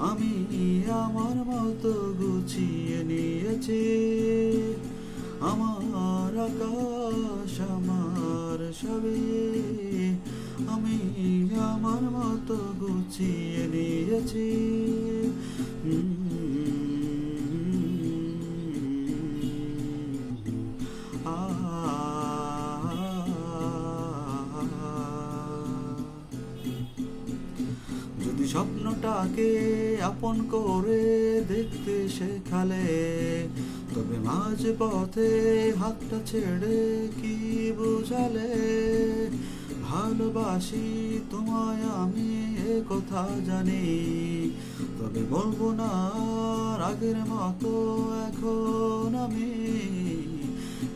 আমি আমার মতো গুছিয়ে নিয়েছি। আমার আকাশ আমার সবে আমি আমার মতো গুছিয়ে নিয়েছি। স্বপ্নটাকে আপন করে দেখতে শেখালে, তবে মাঝ পথে হাতটা ছেড়ে কি বুঝালে? ভালোবাসি তোমায়, আমি এ কথা জানি, তবে বলব না আগের মতো এখন আমি।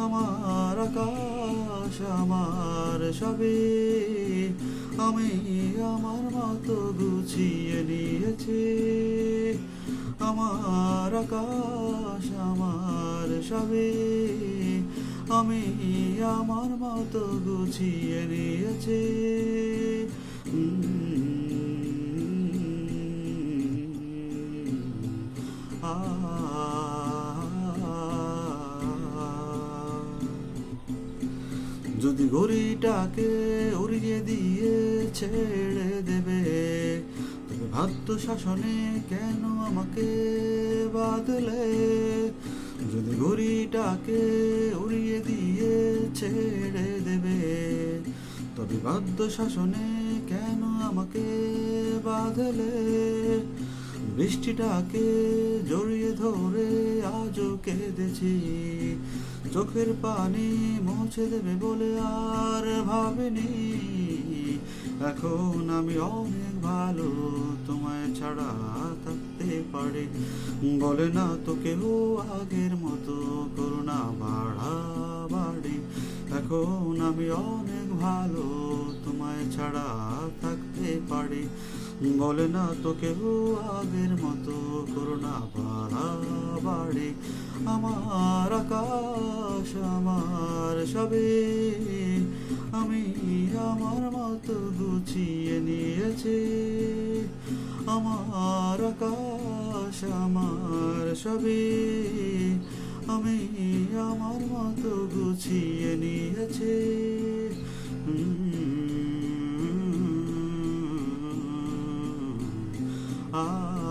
আমার আকাশ, আমার সবে। আমি আমার মতো গুছিয়ে নিয়েছি। আমার আকাশ, আমার সবে। আমি আমার মতো গুছিয়ে নিয়েছি। যদি ঘড়িটাকে উড়িয়ে দিয়ে ছেড়ে দেবে তবে ভাদ্য শাসনে কেন আমাকে বাদলে যদি ঘড়িটাকে উড়িয়ে দিয়ে ছেড়ে দেবে, তবে বাদ্য শাসনে কেন আমাকে বাদলে বৃষ্টিটাকে জড়িয়ে ধরে আজও কেঁদেছি চোখের পানি মুছে দেবে বলে আর ভাবিনি। এখন আমি অনেক ভালো, তোমায় ছাড়া থাকতে পারি। বলে না তো কেউ আগের মতো করোনা বাড়া বাড়ি। এখন আমি অনেক ভালো, তোমায় ছাড়া থাকতে পারি। বলে না তো কেউ আগের মতো করোনা বাড়া আমার আকাশ, আমার সবে। আমি আমার মতো গুছিয়ে নিয়েছি। আমার আকাশ, আমার সবে। আমি আমার মতো গুছিয়ে নিয়েছি। ah.